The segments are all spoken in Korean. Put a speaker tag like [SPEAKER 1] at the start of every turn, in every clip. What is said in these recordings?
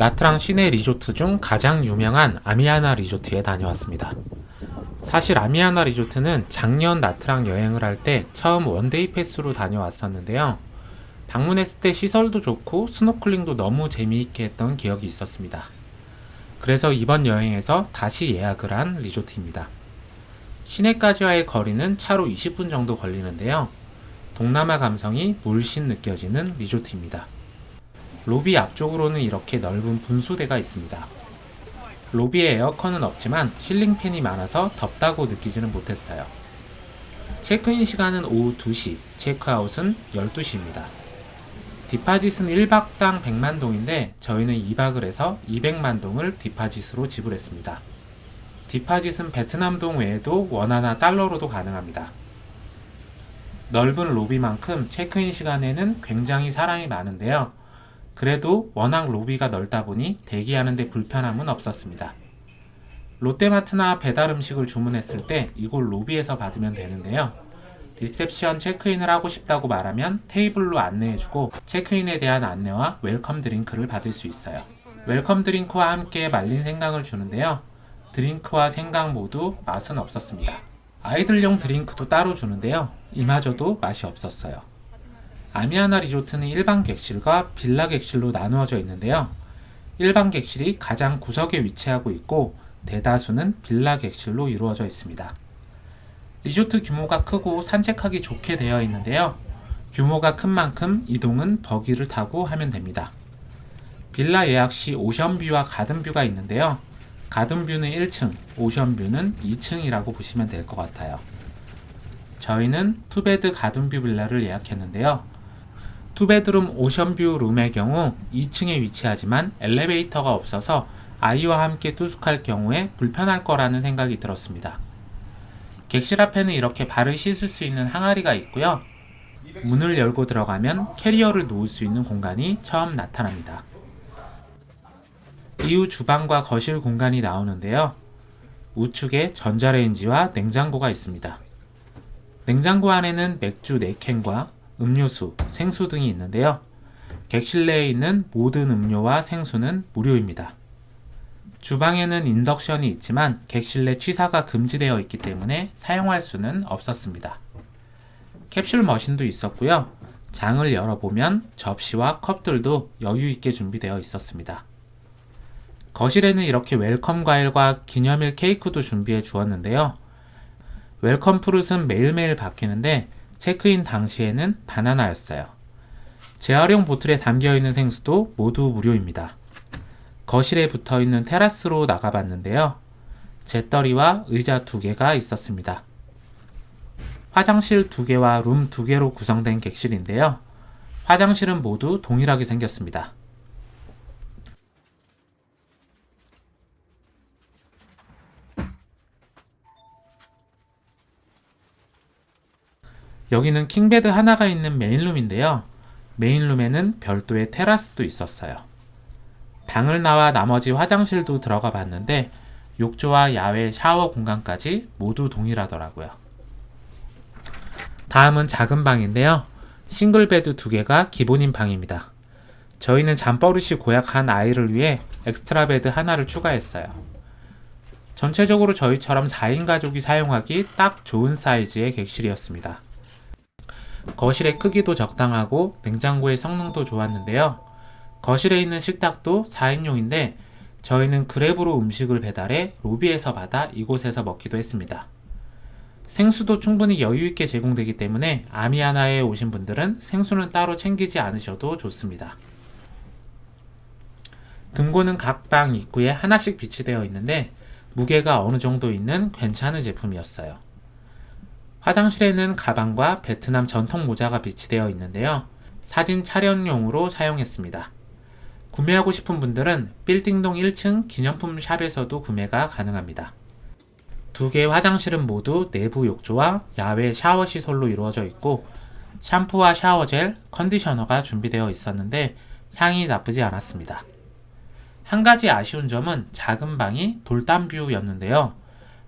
[SPEAKER 1] 나트랑 시내 리조트 중 가장 유명한 아미아나 리조트에 다녀왔습니다. 사실 아미아나 리조트는 작년 나트랑 여행을 할 때 처음 원데이 패스로 다녀왔었는데요. 방문했을 때 시설도 좋고 스노클링도 너무 재미있게 했던 기억이 있었습니다. 그래서 이번 여행에서 다시 예약을 한 리조트입니다. 시내까지와의 거리는 차로 20분 정도 걸리는데요. 동남아 감성이 물씬 느껴지는 리조트입니다. 로비 앞쪽으로는 이렇게 넓은 분수대가 있습니다. 로비에 에어컨은 없지만 실링팬이 많아서 덥다고 느끼지는 못했어요. 체크인 시간은 오후 2시, 체크아웃은 12시입니다. 디파짓은 1박당 100만 동인데 저희는 2박을 해서 200만 동을 디파짓으로 지불했습니다. 디파짓은 베트남 동 외에도 원화나 달러로도 가능합니다. 넓은 로비만큼 체크인 시간에는 굉장히 사람이 많은데요. 그래도 워낙 로비가 넓다 보니 대기하는데 불편함은 없었습니다. 롯데마트나 배달 음식을 주문했을 때 이곳 로비에서 받으면 되는데요. 리셉션 체크인을 하고 싶다고 말하면 테이블로 안내해주고 체크인에 대한 안내와 웰컴 드링크를 받을 수 있어요. 웰컴 드링크와 함께 말린 생강을 주는데요. 드링크와 생강 모두 맛은 없었습니다. 아이들용 드링크도 따로 주는데요. 이마저도 맛이 없었어요. 아미아나 리조트는 일반 객실과 빌라 객실로 나누어져 있는데요. 일반 객실이 가장 구석에 위치하고 있고 대다수는 빌라 객실로 이루어져 있습니다. 리조트 규모가 크고 산책하기 좋게 되어 있는데요. 규모가 큰 만큼 이동은 버기를 타고 하면 됩니다. 빌라 예약 시 오션뷰와 가든뷰가 있는데요. 가든뷰는 1층, 오션뷰는 2층이라고 보시면 될 것 같아요. 저희는 투베드 가든뷰 빌라를 예약했는데요. 투베드룸 오션뷰 룸의 경우 2층에 위치하지만 엘리베이터가 없어서 아이와 함께 투숙할 경우에 불편할 거라는 생각이 들었습니다. 객실 앞에는 이렇게 발을 씻을 수 있는 항아리가 있고요. 문을 열고 들어가면 캐리어를 놓을 수 있는 공간이 처음 나타납니다. 이후 주방과 거실 공간이 나오는데요. 우측에 전자레인지와 냉장고가 있습니다. 냉장고 안에는 맥주 4캔과 음료수, 생수 등이 있는데요. 객실 내에 있는 모든 음료와 생수는 무료입니다. 주방에는 인덕션이 있지만 객실 내 취사가 금지되어 있기 때문에 사용할 수는 없었습니다. 캡슐 머신도 있었고요. 장을 열어보면 접시와 컵들도 여유 있게 준비되어 있었습니다. 거실에는 이렇게 웰컴 과일과 기념일 케이크도 준비해 주었는데요. 웰컴 프루트는 매일매일 바뀌는데 체크인 당시에는 바나나였어요. 재활용 보틀에 담겨 있는 생수도 모두 무료입니다. 거실에 붙어 있는 테라스로 나가봤는데요. 재떨이와 의자 두 개가 있었습니다. 화장실 두 개와 룸 두 개로 구성된 객실인데요. 화장실은 모두 동일하게 생겼습니다. 여기는 킹베드 하나가 있는 메인룸인데요. 메인룸에는 별도의 테라스도 있었어요. 방을 나와 나머지 화장실도 들어가 봤는데 욕조와 야외 샤워 공간까지 모두 동일하더라고요. 다음은 작은 방인데요. 싱글 베드 두 개가 기본인 방입니다. 저희는 잠버릇이 고약한 아이를 위해 엑스트라 베드 하나를 추가했어요. 전체적으로 저희처럼 4인 가족이 사용하기 딱 좋은 사이즈의 객실이었습니다. 거실의 크기도 적당하고 냉장고의 성능도 좋았는데요. 거실에 있는 식탁도 4인용인데 저희는 그랩으로 음식을 배달해 로비에서 받아 이곳에서 먹기도 했습니다. 생수도 충분히 여유있게 제공되기 때문에 아미아나에 오신 분들은 생수는 따로 챙기지 않으셔도 좋습니다. 금고는 각 방 입구에 하나씩 비치되어 있는데 무게가 어느 정도 있는 괜찮은 제품이었어요. 화장실에는 가방과 베트남 전통 모자가 비치되어 있는데요. 사진 촬영용으로 사용했습니다. 구매하고 싶은 분들은 빌딩동 1층 기념품 샵에서도 구매가 가능합니다. 두 개의 화장실은 모두 내부 욕조와 야외 샤워 시설로 이루어져 있고 샴푸와 샤워젤, 컨디셔너가 준비되어 있었는데 향이 나쁘지 않았습니다. 한 가지 아쉬운 점은 작은 방이 돌담 뷰였는데요.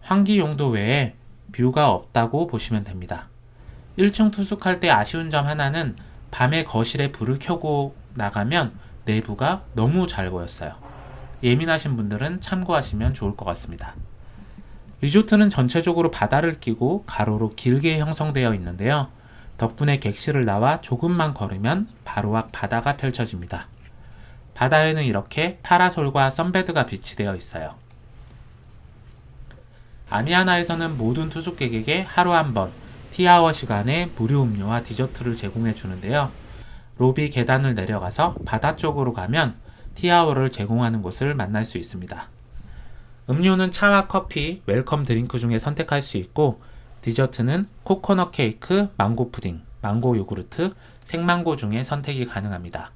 [SPEAKER 1] 환기 용도 외에 뷰가 없다고 보시면 됩니다. 1층 투숙할 때 아쉬운 점 하나는 밤에 거실에 불을 켜고 나가면 내부가 너무 잘 보였어요. 예민하신 분들은 참고하시면 좋을 것 같습니다. 리조트는 전체적으로 바다를 끼고 가로로 길게 형성되어 있는데요. 덕분에 객실을 나와 조금만 걸으면 바로 앞 바다가 펼쳐집니다. 바다에는 이렇게 파라솔과 선베드가 비치되어 있어요. 아미아나에서는 모든 투숙객에게 하루 한 번 티아워 시간에 무료 음료와 디저트를 제공해 주는데요. 로비 계단을 내려가서 바다 쪽으로 가면 티아워를 제공하는 곳을 만날 수 있습니다. 음료는 차와 커피, 웰컴 드링크 중에 선택할 수 있고 디저트는 코코넛 케이크, 망고 푸딩, 망고 요구르트, 생망고 중에 선택이 가능합니다.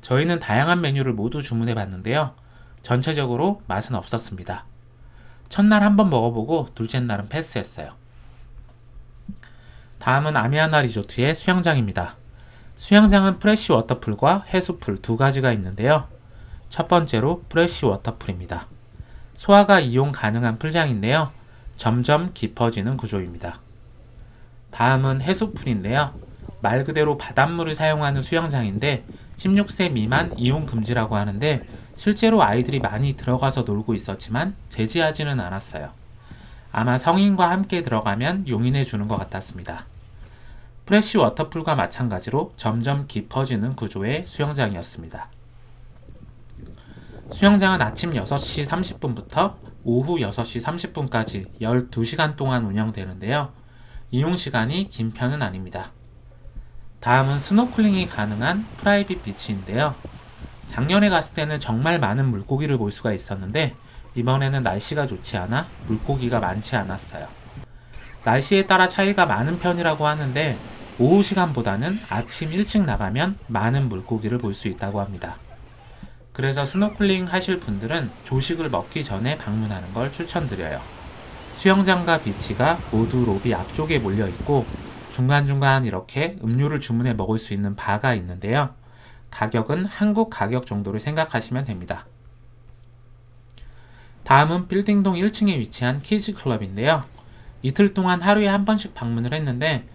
[SPEAKER 1] 저희는 다양한 메뉴를 모두 주문해 봤는데요. 전체적으로 맛은 없었습니다. 첫날 한번 먹어보고 둘째 날은 패스했어요. 다음은 아미아나 리조트의 수영장입니다. 수영장은 프레쉬 워터풀과 해수풀 두 가지가 있는데요. 첫 번째로 프레쉬 워터풀입니다. 소화가 이용 가능한 풀장인데요. 점점 깊어지는 구조입니다. 다음은 해수풀인데요. 말 그대로 바닷물을 사용하는 수영장인데 16세 미만 이용 금지라고 하는데 실제로 아이들이 많이 들어가서 놀고 있었지만 제지하지는 않았어요. 아마 성인과 함께 들어가면 용인해 주는 것 같았습니다. 프레쉬 워터풀과 마찬가지로 점점 깊어지는 구조의 수영장이었습니다. 수영장은 아침 6시 30분부터 오후 6시 30분까지 12시간 동안 운영되는데요. 이용 시간이 긴 편은 아닙니다. 다음은 스노클링이 가능한 프라이빗 비치인데요. 작년에 갔을 때는 정말 많은 물고기를 볼 수가 있었는데 이번에는 날씨가 좋지 않아 물고기가 많지 않았어요. 날씨에 따라 차이가 많은 편이라고 하는데 오후 시간보다는 아침 일찍 나가면 많은 물고기를 볼 수 있다고 합니다. 그래서 스노클링 하실 분들은 조식을 먹기 전에 방문하는 걸 추천드려요. 수영장과 비치가 모두 로비 앞쪽에 몰려 있고 중간중간 이렇게 음료를 주문해 먹을 수 있는 바가 있는데요. 가격은 한국 가격 정도를 생각하시면 됩니다. 다음은 빌딩동 1층에 위치한 키즈 클럽인데요. 이틀 동안 하루에 한 번씩 방문을 했는데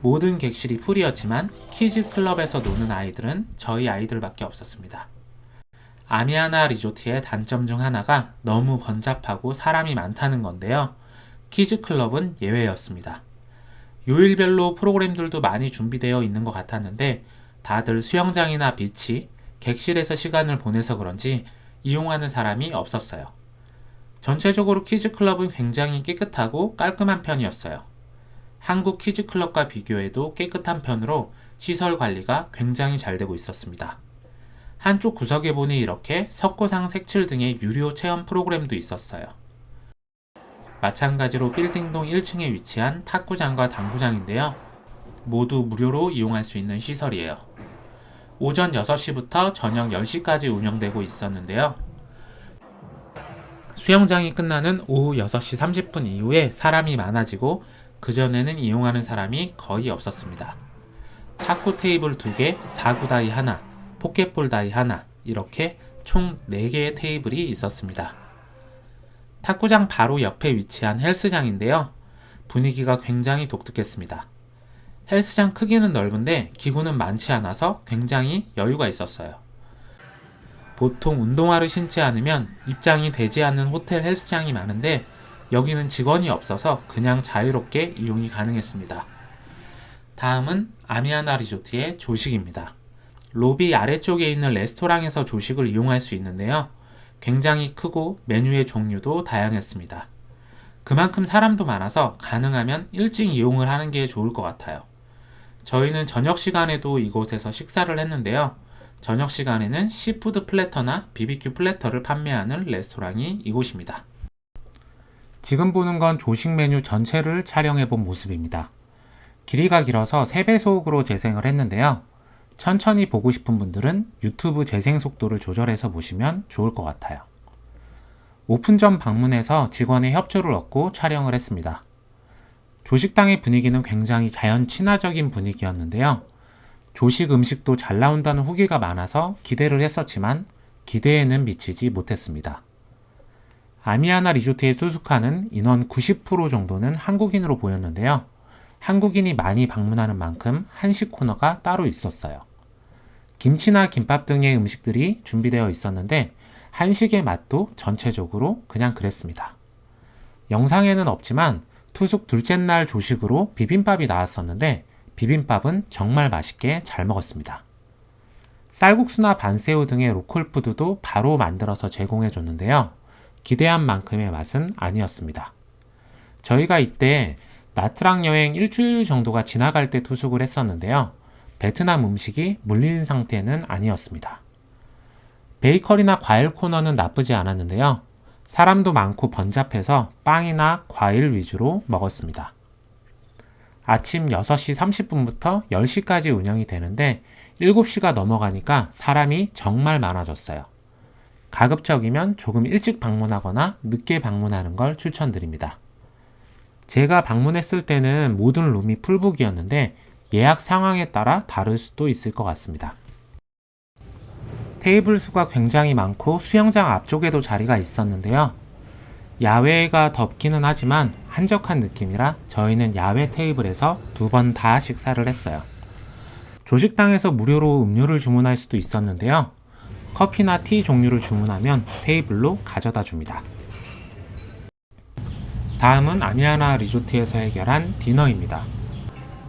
[SPEAKER 1] 모든 객실이 풀이었지만 키즈 클럽에서 노는 아이들은 저희 아이들밖에 없었습니다. 아미아나 리조트의 단점 중 하나가 너무 번잡하고 사람이 많다는 건데요. 키즈 클럽은 예외였습니다. 요일별로 프로그램들도 많이 준비되어 있는 것 같았는데 다들 수영장이나 비치, 객실에서 시간을 보내서 그런지 이용하는 사람이 없었어요. 전체적으로 키즈 클럽은 굉장히 깨끗하고 깔끔한 편이었어요. 한국 키즈 클럽과 비교해도 깨끗한 편으로 시설 관리가 굉장히 잘 되고 있었습니다. 한쪽 구석에 보니 이렇게 석고상 색칠 등의 유료 체험 프로그램도 있었어요. 마찬가지로 빌딩동 1층에 위치한 탁구장과 당구장인데요. 모두 무료로 이용할 수 있는 시설이에요. 오전 6시부터 저녁 10시까지 운영되고 있었는데요. 수영장이 끝나는 오후 6시 30분 이후에 사람이 많아지고 그전에는 이용하는 사람이 거의 없었습니다. 탁구 테이블 2개, 사구 다이 하나, 포켓볼 다이 하나, 이렇게 총 4개의 테이블이 있었습니다. 탁구장 바로 옆에 위치한 헬스장인데요. 분위기가 굉장히 독특했습니다. 헬스장 크기는 넓은데 기구는 많지 않아서 굉장히 여유가 있었어요. 보통 운동화를 신지 않으면 입장이 되지 않는 호텔 헬스장이 많은데 여기는 직원이 없어서 그냥 자유롭게 이용이 가능했습니다. 다음은 아미아나 리조트의 조식입니다. 로비 아래쪽에 있는 레스토랑에서 조식을 이용할 수 있는데요. 굉장히 크고 메뉴의 종류도 다양했습니다. 그만큼 사람도 많아서 가능하면 일찍 이용을 하는 게 좋을 것 같아요. 저희는 저녁 시간에도 이곳에서 식사를 했는데요. 저녁 시간에는 시푸드 플래터나 BBQ 플래터를 판매하는 레스토랑이 이곳입니다. 지금 보는 건 조식 메뉴 전체를 촬영해 본 모습입니다. 길이가 길어서 3배속으로 재생을 했는데요. 천천히 보고 싶은 분들은 유튜브 재생 속도를 조절해서 보시면 좋을 것 같아요. 오픈 전 방문해서 직원의 협조를 얻고 촬영을 했습니다. 조식당의 분위기는 굉장히 자연 친화적인 분위기였는데요. 조식 음식도 잘 나온다는 후기가 많아서 기대를 했었지만 기대에는 미치지 못했습니다. 아미아나 리조트에 투숙하는 인원 90% 정도는 한국인으로 보였는데요. 한국인이 많이 방문하는 만큼 한식 코너가 따로 있었어요. 김치나 김밥 등의 음식들이 준비되어 있었는데 한식의 맛도 전체적으로 그냥 그랬습니다. 영상에는 없지만 투숙 둘째 날 조식으로 비빔밥이 나왔었는데 비빔밥은 정말 맛있게 잘 먹었습니다. 쌀국수나 반새우 등의 로컬 푸드도 바로 만들어서 제공해 줬는데요. 기대한 만큼의 맛은 아니었습니다. 저희가 이때 나트랑 여행 일주일 정도가 지나갈 때 투숙을 했었는데요. 베트남 음식이 물린 상태는 아니었습니다. 베이커리나 과일 코너는 나쁘지 않았는데요. 사람도 많고 번잡해서 빵이나 과일 위주로 먹었습니다. 아침 6시 30분부터 10시까지 운영이 되는데 7시가 넘어가니까 사람이 정말 많아졌어요. 가급적이면 조금 일찍 방문하거나 늦게 방문하는 걸 추천드립니다. 제가 방문했을 때는 모든 룸이 풀북이었는데 예약 상황에 따라 다를 수도 있을 것 같습니다. 테이블 수가 굉장히 많고 수영장 앞쪽에도 자리가 있었는데요. 야외가 덥기는 하지만 한적한 느낌이라 저희는 야외 테이블에서 두 번 다 식사를 했어요. 조식당에서 무료로 음료를 주문할 수도 있었는데요. 커피나 티 종류를 주문하면 테이블로 가져다 줍니다. 다음은 아미아나 리조트에서 해결한 디너입니다.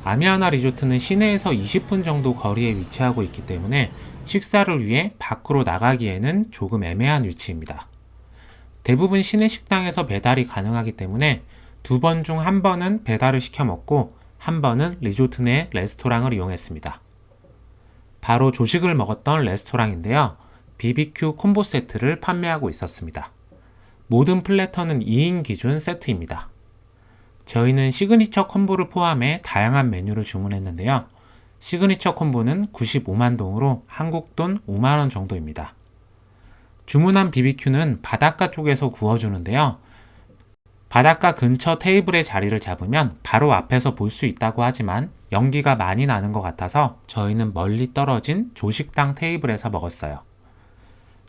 [SPEAKER 1] 아미아나 리조트는 시내에서 20분 정도 거리에 위치하고 있기 때문에 식사를 위해 밖으로 나가기에는 조금 애매한 위치입니다. 대부분 시내 식당에서 배달이 가능하기 때문에 두 번 중 한 번은 배달을 시켜 먹고 한 번은 리조트 내 레스토랑을 이용했습니다. 바로 조식을 먹었던 레스토랑인데요. BBQ 콤보 세트를 판매하고 있었습니다. 모든 플래터는 2인 기준 세트입니다. 저희는 시그니처 콤보를 포함해 다양한 메뉴를 주문했는데요. 시그니처 콤보는 95만 동으로 한국 돈 5만 원 정도입니다. 주문한 BBQ는 바닷가 쪽에서 구워주는데요. 바닷가 근처 테이블에 자리를 잡으면 바로 앞에서 볼 수 있다고 하지만 연기가 많이 나는 것 같아서 저희는 멀리 떨어진 조식당 테이블에서 먹었어요.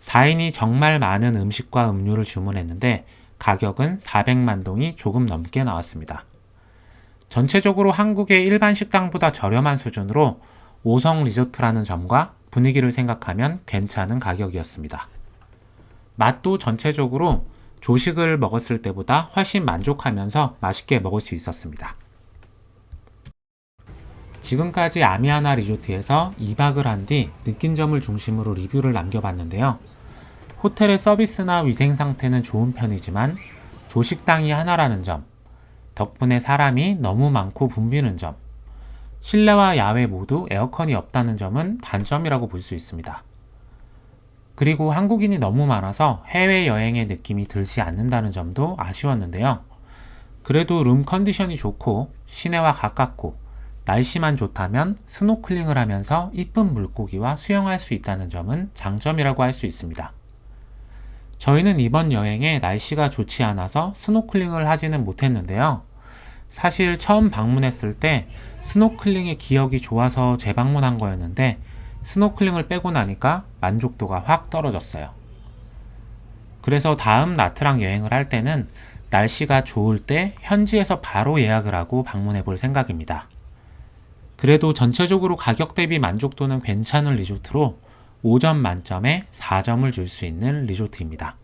[SPEAKER 1] 4인이 정말 많은 음식과 음료를 주문했는데 가격은 400만 동이 조금 넘게 나왔습니다. 전체적으로 한국의 일반 식당보다 저렴한 수준으로 5성 리조트라는 점과 분위기를 생각하면 괜찮은 가격이었습니다. 맛도 전체적으로 조식을 먹었을 때보다 훨씬 만족하면서 맛있게 먹을 수 있었습니다. 지금까지 아미아나 리조트에서 2박을 한 뒤 느낀 점을 중심으로 리뷰를 남겨봤는데요. 호텔의 서비스나 위생 상태는 좋은 편이지만 조식당이 하나라는 점, 덕분에 사람이 너무 많고 붐비는 점, 실내와 야외 모두 에어컨이 없다는 점은 단점이라고 볼 수 있습니다. 그리고 한국인이 너무 많아서 해외여행의 느낌이 들지 않는다는 점도 아쉬웠는데요. 그래도 룸 컨디션이 좋고 시내와 가깝고 날씨만 좋다면 스노클링을 하면서 이쁜 물고기와 수영할 수 있다는 점은 장점이라고 할 수 있습니다. 저희는 이번 여행에 날씨가 좋지 않아서 스노클링을 하지는 못했는데요. 사실 처음 방문했을 때 스노클링의 기억이 좋아서 재방문한 거였는데 스노클링을 빼고 나니까 만족도가 확 떨어졌어요. 그래서 다음 나트랑 여행을 할 때는 날씨가 좋을 때 현지에서 바로 예약을 하고 방문해 볼 생각입니다. 그래도 전체적으로 가격 대비 만족도는 괜찮은 리조트로 5점 만점에 4점을 줄 수 있는 리조트입니다.